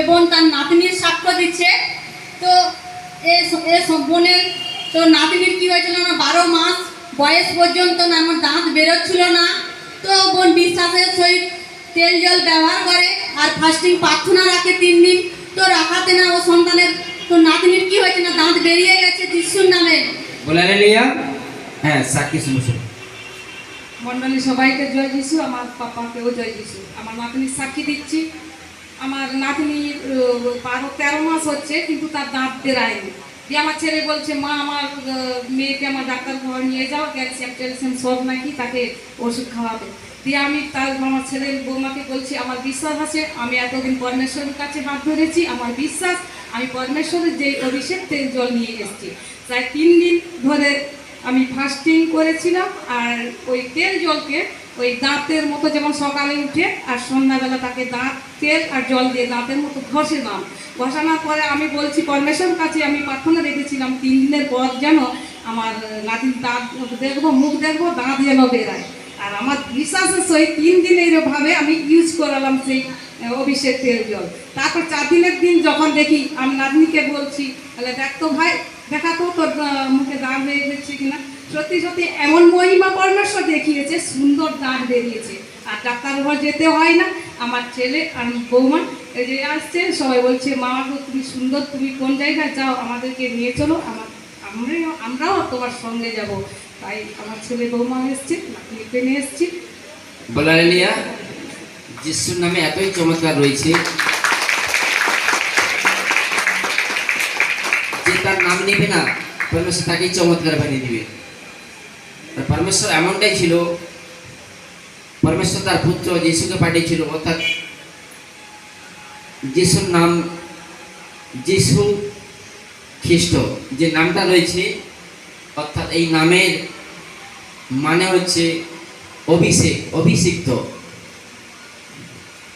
এবং তার নাতনির সাক্ষ্য দিচ্ছে। তো এ সব বোনের তো নাতনির কি হয়েছিল না বারো মাস বয়স পর্যন্ত না আমার দাঁত বেরোচ্ছিল না। তো বোন বিশ্বাসের সহিত তেল জল ব্যবহার করে আর ফাস্টিং প্রার্থনা রাখে তিন দিন। তো রাখাতে না ও সন্তানের তো নাতনির কি হয়েছে না দাঁত বেরিয়ে গেছে যিশুর নামে। বলে লিয়া। হ্যাঁ সাক্ষী শুনো শুনো। মণ্ডলী সবাইকে জয় যিশু আমার পাপাকেও জয় যিশু। আমার নাতনির সাক্ষী দিচ্ছি। আমার নাতনির বারো তেরো মাস হচ্ছে, কিন্তু তার দাঁত বেরায়নি। দিয়ে আমার ছেলে বলছে, মা, আমার মেয়েকে আমার ডাক্তার ঘর নিয়ে যাও, ক্যালসিয়াম ট্যালসিয়াম সব নাকি তাকে ওষুধ খাওয়াবে। দিয়ে আমি তার, আমার ছেলের বৌমাকে বলছি, আমার বিশ্বাস আছে, আমি এতদিন পরমেশ্বরের কাছে হাত ধরেছি, আমার বিশ্বাস, আমি পরমেশ্বরের যে অভিষেক তেল জল নিয়ে এসেছি। প্রায় তিন দিন ধরে আমি ফাস্টিং করেছিলাম আর ওই তেল জলকে ওই দাঁতের মতো যেমন সকালে উঠে আর সন্ধ্যাবেলা তাকে দাঁত, তেল আর জল দিয়ে দাঁতের মতো ঘষে দাম ঘষানোর পরে আমি বলছি পরমেশ্বর কাছে আমি প্রার্থনা রেখেছিলাম, তিন দিনের পর যেন আমার নাতির দাঁত দেখব, মুখ দেখব, দাঁত যেন বেরায় আর আমার বিশ্বাসের সহিত তিন দিন এইভাবে আমি ইউজ করালাম সেই অভিষেক তেল জল তারপর চার দিনের দিন যখন দেখি আমি নাতনিকে বলছি তাহলে দেখ তো ভাই দেখা তো তোর মুখে মুখে দাঁত বেরিয়েছে কিনা? সত্যি সত্যি এমন মহিমা পরমেশ্বর দেখিয়েছে সুন্দর দাঁত বেরিয়েছে। আর ডাক্তার ঘর যেতে হয় না। আমার ছেলে আর বৌমা এই যে আসছে সবাই বলছে মা গো, তুমি সুন্দর তুমি কোন জায়গায় যাও? আমাদেরকে নিয়ে চলো। আমার আমরাও আমরাও তোমার সঙ্গে যাব। তাই আমার ছেলে বৌমা এসছে নিয়ে এসছি। বলে লিয়া যিশুর নামে এতই চমৎকার রয়েছে যে তার নাম নেবে না, পরমেশ্বর তাকেই চমৎকার বানিয়ে দিবে। পরমেশ্বর এমনটাই ছিল, পরমেশ্বর তার পুত্র যিশুকে পাঠিয়েছিল, অর্থাৎ যিশুর নাম যিশু খ্রিস্ট, যে নামটা রয়েছে অর্থাৎ এই নামের মানে হচ্ছে অভিষেক অভিষিক্ত।